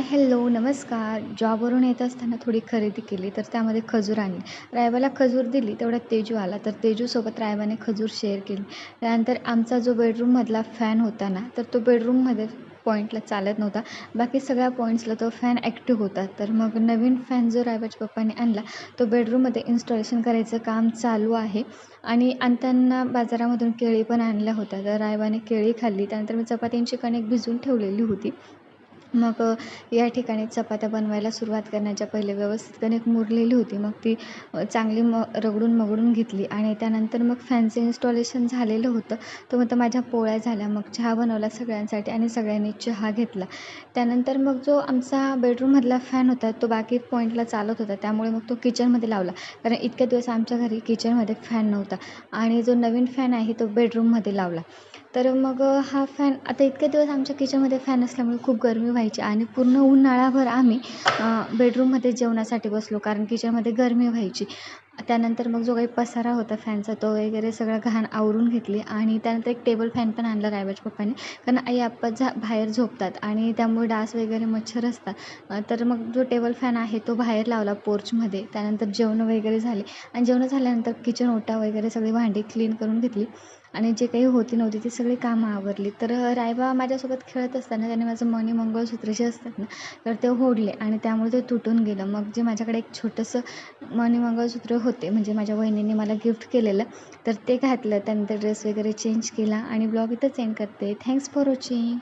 Hi hello नमस्कार. जॉबवरून येत असताना थोडी खरेदी केली तर त्यामध्ये खजूर आणली. रायबाला खजूर दिली तेवढ्यात तेजू आला तर तेजूसोबत रायबाने खजूर शेअर केली. त्यानंतर आमचा जो बेडरूममधला फॅन होता ना तर तो बेडरूममध्ये पॉईंटला चालत नव्हता. बाकी सगळ्या पॉईंट्सला तो फॅन ॲक्टिव्ह होता. तर मग नवीन फॅन जो रायबाच्या पप्पाने आणला तो बेडरूममध्ये इन्स्टॉलेशन करायचं काम चालू आहे. आणि आणताना बाजारामधून केळी पण आणल्या होत्या. तर रायबाने केळी खाल्ली. त्यानंतर मी चपात्यांची कणिक भिजवून ठेवलेली होती. मग या ठिकाणी चपात्या बनवायला सुरुवात करण्याच्या पहिले व्यवस्थित कणिक मुरलेली होती. मग ती चांगली म रगडून मगडून घेतली आणि त्यानंतर मग फॅनचं इन्स्टॉलेशन झालेलं होतं. तो मग माझ्या पोळ्या झाल्या. मग चहा बनवला सगळ्यांसाठी आणि सगळ्यांनी चहा घेतला. त्यानंतर मग जो आमचा बेडरूममधला फॅन होता तो बाकी पॉईंटला चालत होता. त्यामुळे मग तो किचनमध्ये लावला. कारण इतक्या दिवस आमच्या घरी किचनमध्ये फॅन नव्हता. आणि जो नवीन फॅन आहे तो बेडरूममध्ये लावला. तर मग हा फॅन आता इतके दिवस आमच्या किचनमध्ये फॅन असल्यामुळे खूप गरमी व्हायची आणि पूर्ण उन्हाळाभर आम्ही बेडरूममध्ये जेवणासाठी बसलो कारण किचनमध्ये गरमी व्हायची. त्यानंतर मग जो काही पसारा होता फॅनचा तो वगैरे सगळा घाण आवरून घेतली आणि त्यानंतर एक टेबल फॅन पण आणला रायबाच्या पप्पाने. कारण आई आप्पा झा बाहेर झोपतात आणि त्यामुळे डास वगैरे मच्छर असतात. तर मग जो टेबल फॅन आहे तो बाहेर लावला पोर्चमध्ये त्यानंतर जेवणं वगैरे झाले आणि जेवणं झाल्यानंतर किचन ओटा वगैरे सगळी भांडी क्लीन करून घेतली आणि जे काही होती नव्हती ती सगळी कामं आवरली. तर रायबा माझ्यासोबत खेळत असताना त्याने माझं मणी मंगळसूत्र जे असतात ना तर ते ओढले आणि त्यामुळे ते तुटून गेलं. मग जे माझ्याकडे एक छोटंसं मणी मंगळसूत्र होते. म्हणजे माझ्या वहिनीने मला गिफ्ट केलेलं. तर ते घातलं. त्यानंतर ड्रेस वगैरे चेंज केला आणि ब्लॉग इथंच एंड करते. Thanks for watching